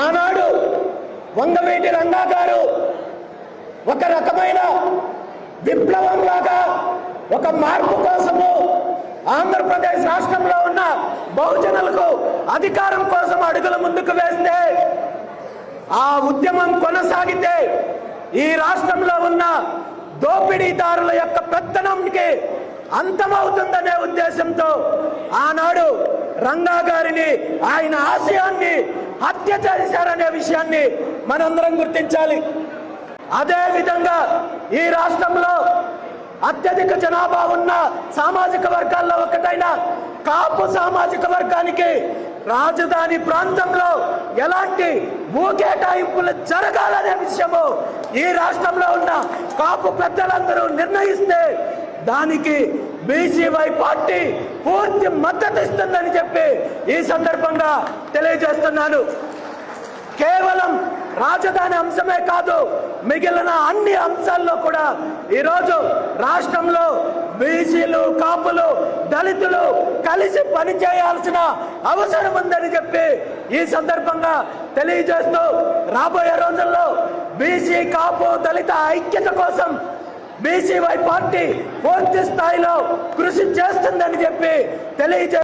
ఆనాడు వంగవేటి రంగా గారు ఒక రకమైన విప్లవం లాగా ఒక మార్పు కోసము ఆంధ్రప్రదేశ్ రాష్ట్రంలో ఉన్న బహుజనులకు అధికారం కోసం అడుగులు ముందుకు వేస్తే ఆ ఉద్యమం కొనసాగితే ఈ రాష్ట్రంలో ఉన్న దోపిడీదారుల యొక్క పెత్తనంకి అంతమవుతుందనే ఉద్దేశంతో ఆనాడు రంగా గారిని ఆయన ఆశయాన్ని హత్య చేశారనే విషయాన్ని మనందరం గుర్తించాలి. అదే విధంగా ఈ రాష్ట్రంలో అత్యధిక జనాభా ఉన్న సామాజిక వర్గాల్లో ఒకటైన కాపు సామాజిక వర్గానికి రాజధాని ప్రాంతంలో ఎలాంటి భూ కేటాయింపులు జరగాలనే విషయము ఈ రాష్ట్రంలో ఉన్న కాపు పెద్దలందరూ నిర్ణయిస్తే దానికి బీసీవై పార్టీ పూర్తి మద్దతు ఇస్తుందని చెప్పి ఈ సందర్భంగా తెలియజేస్తున్నాను. కేవలం రాజధాని అంశమే కాదు మిగిలిన అన్ని అంశాల్లో కూడా ఈరోజు రాష్ట్రంలో బీసీలు కాపులు దళితులు కలిసి పనిచేయాల్సిన అవసరం ఉందని చెప్పి ఈ సందర్భంగా తెలియజేస్తూ రాబోయే రోజుల్లో బీసీ కాపు దళిత ఐక్యత కోసం బీసీవై పార్టీ పూర్తి స్థాయిలో కృషి చేస్తుందని చెప్పి తెలియజే